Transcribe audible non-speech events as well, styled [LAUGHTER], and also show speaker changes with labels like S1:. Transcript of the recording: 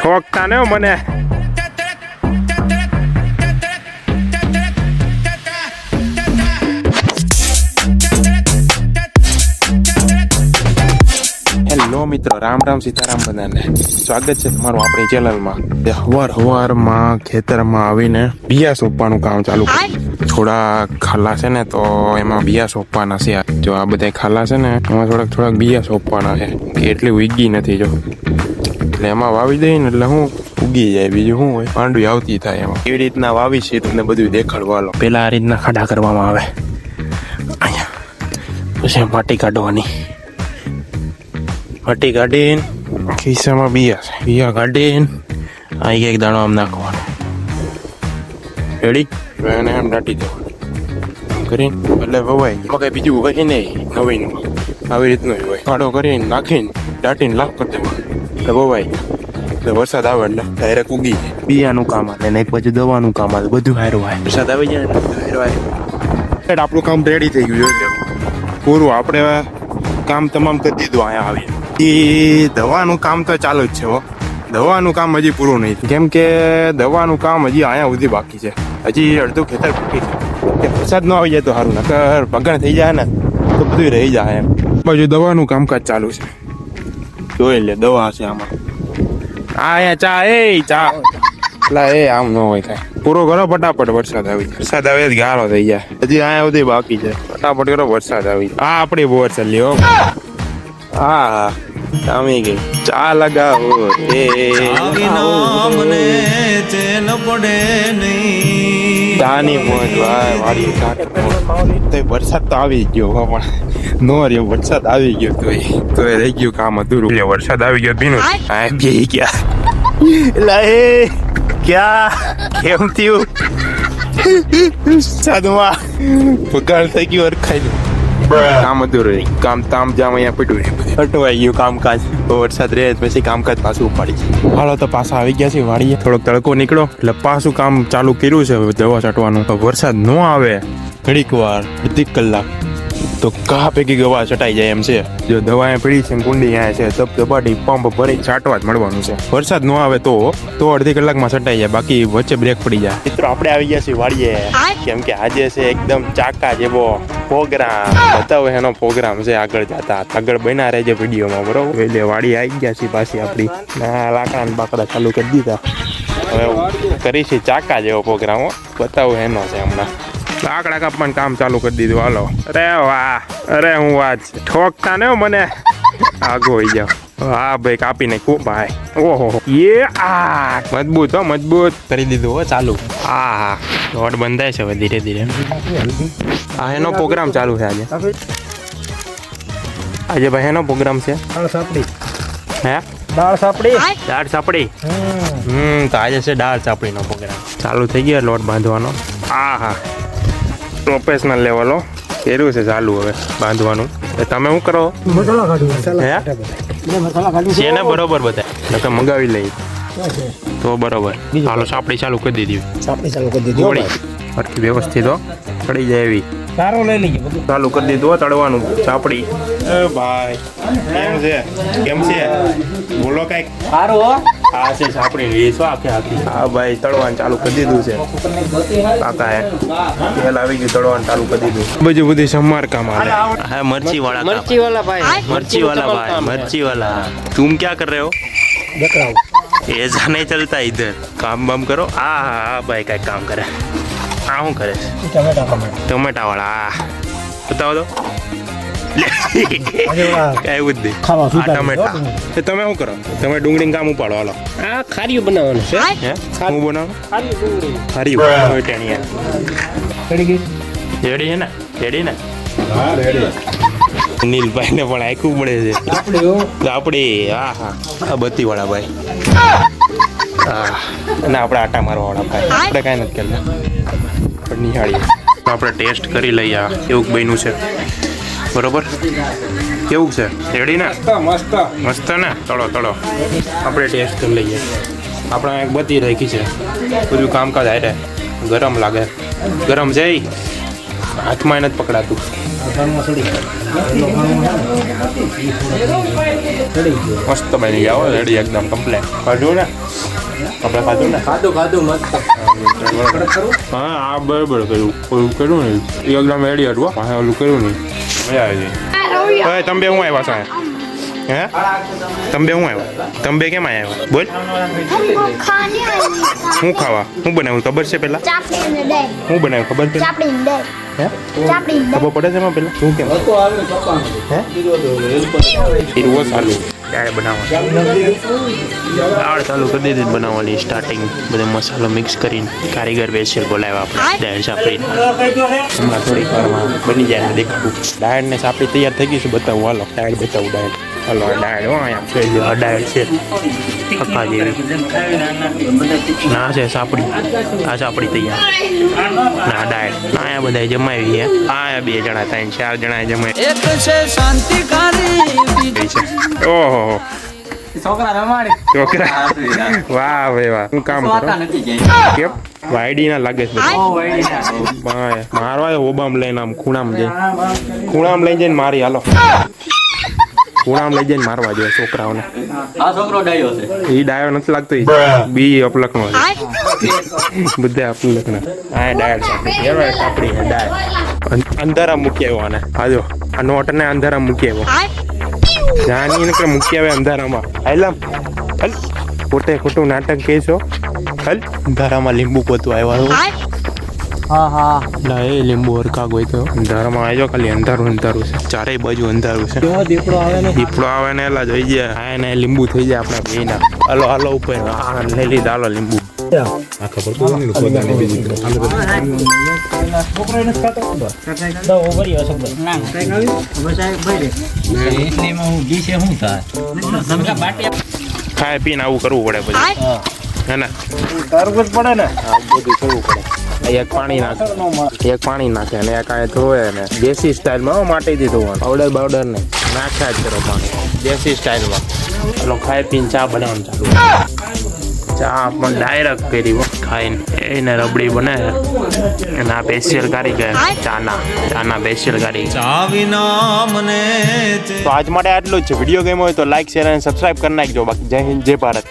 S1: ઠોકતા ને મને. હેલો મિત્રો, રામ રામ સીતારામ બધાને. સ્વાગત છે તમારું આપણી ચેનલમાં. હવાર હવારમાં ખેતરમાં આવીને બિયા સોંપવાનું કામ ચાલુ. થોડા ખાલા છે ને તો એમાં બિયા સોંપવાના છે. જો આ બધા ખાલા છે ને, એમાં થોડાક થોડાક બિયા સોંપવાના છે. એટલી ઉગી નથી જો. એટલે એમાં વાવી દઈએ ને એટલે હું ઉગી જાય બીજું શું હોય? પાંડવી આવતી થાય એમાં. કેવી રીતના વાવી છે તમને બધું દેખાડવા પેલા આ રીતના ખાડા કરવામાં આવે. અહીંયા. પછી માટી કાઢવાની. માટી કાઢીને ખિસ્સામાં બિયા છે. બિયા કાઢીને આ એક દાણો આમ નાખવાનો. રેડી એને આમ દાટી દેવાનું. કરીને એટલે વવાય ગયું. બીજું હોય નહીં નવીનમાં. આવી રીતનું હોય. કાઢો કરીને નાખીને દાટીને લાભ કરી દેવાનું. ગયું વરસાદ આવે એટલે ડાયરેક્ટ ઉગી જાય. બિયાનું કામ આવે ને એક બાજુ દવાનું કામ આવે બધું હારું આવે વરસાદ આવી જાય હારું આવે આપણું કામ રેડી થઈ ગયું છે પૂરું આપણે કામ તમામ કરી દીધું અહીંયા આવીને એ દવાનું કામ તો ચાલુ જ છે હો. દવાનું કામ હજી પૂરું નહીં કેમ કે દવાનું કામ હજી અહીંયા સુધી બાકી છે. હજી અડધું ખેતર બાકી છે. કે વરસાદ ન આવી જાય તો સારું નકર ભગણ થઈ જાય ને તો બધું રહી જાય એમ. બાજુ દવાનું કામકાજ ચાલુ છે. જોઈ લે દવા છે આમાં. આ અહીંયા ચા એ ચા. લા એ આમ ન હોય કાંઈ પૂરો કરો ફટાફટ વરસાદ આવી જાય. વરસાદ આવે જ ગાળો થઈ જાય. હજી અહીંયા સુધી બાકી છે. ફટાફટ કરો વરસાદ આવી જાય. આ આપણી બોર છે લ્યો. હા જામી ગઈ. ચા લગાવો એ
S2: મને ચેન પડે નહીં.
S1: ચાની મોજ વાય વાડી કાટ. વરસાદ તો આવી ગયો પણ નો રહ્યો વરસાદ આવી ગયો તો તો એ રહી ગયું કામ અધૂરું એટલે વરસાદ આવી ગયો ભીનું. આ બે ગયા. એટલે એ ક્યાં? કેમ થયું? સાધુમાં. પગાર થઈ ગયું અરખાઈ કામ અધૂરું રહી. કામ તામ જામ અહીંયા પડ્યું અટવાઈ ગયું કામકાજ. તો વરસાદ રહે પછી કામકાજ પાછું ઉપાડી. હાલો તો પાછા આવી ગયા છે વાળીએ થોડોક તડકો નીકળો એટલે પાછું કામ ચાલુ કર્યું છે દવા છાંટવાનું. તો વરસાદ ન આવે. ઘડીક વાર અધિક કલાક. તો કા પૈકી ગવા છટાઈ જાય એમ છે. જો દવા પીડી છે કુંડી અહીંયા છે તપ દબાટી પંપ ભરી છાંટવા જ મળવાનું છે. વરસાદ ન આવે તો તો અડધી કલાકમાં છટાઈ જાય બાકી વચ્ચે બ્રેક પડી જાય. મિત્રો આપણે આવી ગયા છીએ વાડીએ. કેમ કે આજે છે એકદમ ચાકા જેવો પ્રોગ્રામ. બતાવો એનો પ્રોગ્રામ છે આગળ જતા. આગળ બન્યા રહેજે વિડીયોમાં બરોબર? એટલે વાડી આવી ગયા છીએ પાછી આપણી. ના લાકડા ને બાકડા ચાલુ કરી દીધા. હવે કરી છે ચાકા જેવો પ્રોગ્રામ હો. બતાવો એનો છે હમણાં. લાકડા કાપવાનું કામ ચાલુ કરી દીધું. હાલો. અરે વાહ. અરે હું વાત. ઠોકતા ને મને. આગો હોઈ જાવ હા ભાઈ કાપી નાખ્યું ભાઈ. ઓહો. એ આ મજબૂત હો મજબૂત. કરી દીધું હો ચાલુ. હા હા. દોડ બંધાય છે હવે ધીરે ધીરે. આ એનો પ્રોગ્રામ ચાલુ છે આજે. આજે ભાઈ એનો પ્રોગ્રામ છે. હે?
S3: દાળ સાપડી?
S1: દાળ સાપડી? હમ. તો આજે છે દાળ સાપડીનો પ્રોગ્રામ ચાલુ થઈ ગયો લોટ બાંધવાનો. હા હા. પ્રોફેશનલ લેવલો કર્યું છે ચાલુ હવે બાંધવાનું. એ તમે શું કરો? છે ને બરોબર બધા તો મંગાવી લઈ તો બરોબર. હાલો સાપડી ચાલુ કરી દીધી.
S3: સાપડી ચાલુ કરી દીધી હો
S1: થોડી. વ્યવસ્થિત હો. ચડી જાય એવી.
S3: સારો લઈ લઈએ બધું.
S1: ચાલુ કરી દીધું તળવાનું. સાપડી. એ ભાઈ કેમ છે? કેમ છે? બોલો કંઈક.
S3: સારું હો.
S1: હા ભાઈ તળવાનું ચાલુ કરી દીધું છે. કાકાએ તેલ આવી ગયું તળવાનું ચાલુ કરી દીધું. બધું બધી સમાર હા મરચી વાળા મરચી વાળા ભાઈ. મરચી વાળા ભાઈ તું
S3: ક્યાં કર રહે
S1: હો એજા નહીં ચલતા ઇધર કામ બામ કરો. આ હા ભાઈ કઈ કામ કરે. આ શું કરે
S3: ટમેટા
S1: ટમેટા. વાળા બતાવો તો. [LAUGHS]
S3: ખાવા
S1: ટમેટા. તો તમે. શું કરો? તમે ડુંગળી કામ ઉપાડો હાલો.
S3: આ ખારીયું બનાવવાનું છે.
S1: હું? બનાવું?
S3: ખારી
S1: હોય ટેણીયા
S3: ચડી ગઈ
S1: રેડી છે ને? રેડી ને? નીલભાઈ ને પણ આખું પડે છે.
S3: આપડી હા.
S1: હા આ બત્તી વાળા ભાઈ. હા અને આપણે આટા મારવા વાળા ભાઈ. આપણે કાંઈ નથી કરતા. પણ નિહાળીએ. તો આપણે ટેસ્ટ કરી લઈએ આ. કેવું બન્યું છે. બરોબર? કેવું છે? રેડી ને?
S3: મસ્ત
S1: મસ્ત. ને? તળો તળો. આપણે ટેસ્ટ કરી લઈએ. આપણે એક બધી રાખી છે. બધું કામકાજ હારે. ગરમ લાગે. ગરમ છે હાથમાં હાથમાં નથી પકડાતું. મસ્ત બની ગયા રેડી એકદમ કમ્પ્લેટ કાઢ્યું ને? આપણે ખાધું ને?
S3: ખાધું ખાધું મસ્ત.
S1: હા આ બરાબર કર્યું. કર્યું નહીં એકદમ રેડી હતું હા ઓલું કર્યું ને? મજા આવી ગઈ હવે તમે બે હું આવ્યા છો હે તમે બે હું આવ્યા તમે બે કેમ આવ્યા બોલ હું ખાવા હું બનાવ્યું ખબર છે પેલા હું બનાવ્યું ખબર છે ખબર પડે છે એમાં પેલા શું કેમ હે ઈરવો સારું દાળ બનાવવાની? દાળ ચાલુ કરી દીધી બનાવવાની સ્ટાર્ટિંગ બધો મસાલો મિક્સ કરીને કારીગર સ્પેશિયલ બોલાવ્યા આપણે. દાળ સાપડી હમણાં થોડીક વારમાં બની જાય દેખાડું. દાળ ને સાપડી તૈયાર થઈ ગઈ છે, બતાવું. હાલો, દાળ બતાવું, દાળ. હાલો આ દાળ હો અહીંયા છે જો આ દાળ છે પક્કા જેવી ના છે સાપડી આ સાપડી તૈયાર ના દાળ ના અહીંયા બધા જમાવી છે આ બે જણા ત્રણ ચાર જણા જમાવી
S2: એક છે શાંતિકારી
S1: ઓહો
S3: છોકરા રમાડી
S1: છોકરા વાહ ભાઈ વાહ હું કામ કરો કેમ વાયડી ના લાગે છે મારવા ઓબામ લઈને આમ ખૂણામાં જઈ ખૂણામાં લઈ જઈને મારી હાલો ખૂણામાં લઈ જઈને મારવા જોઈએ છોકરાઓને.
S3: આ છોકરો ડાયો છે.
S1: એ ડાયો નથી લાગતો ઈ. બી અપલકનો છે. બધા અપલકના આ ડાયર છે. કેવાય કાપડી હે ડાયર અંધારા મૂકી આવ્યો આને. આજો આ નોટ ને અંધારા મૂકી આવ્યો. જાની ને કે મૂકી આવે અંધારામાં. હાલમ હલ. ખોટે ખોટું નાટક કે છો હલ. અંધારામાં લીંબુ પોતું આવ્યો
S3: હા હા.
S1: ના લીંબુ તો અંધારામાં ખાલી અંધારું અંધારું છે. ચારેય બાજુ અંધારું છે.
S3: કેવો દીપડો આવે ને?
S1: દીપડો આવે ને એલા જોઈ જાય હા એને લીંબુ થઈ જાય આપણા બેના હલો હલો ઉપર. લઈ લીધા હલો લીંબુ. ખાય પીને આવું કરવું પડે પછી. હે. ને?
S3: પડે ને?
S1: આવું બધું કરવું પડે. એક પાણી નાખે. એક પાણી નાખે અને એક આ ધોવે ને દેશી સ્ટાઇલમાં હો માટીથી ધોવાનું. પાવડર બાવડર ને. નાખ્યા જ કરો પાણી. દેશી સ્ટાઇલમાં. એટલો ખાઈ પીને ચા બનાવવાનું ચાલુ ચા પણ ડાયરેક્ટ કરી હો. ખાઈને એને રબડી બને. અને આ સ્પેશિયલ કારીગર ચાના. ચાના સ્પેશિયલ કારીગર
S2: ચા વિના
S1: તો આજ માટે આટલું જ છે. વીડિયો ગેમ હોય તો લાઈક શેર અને સબસ્ક્રાઈબ કરી નાખજો. બાકી જય હિન્દ જય ભારત.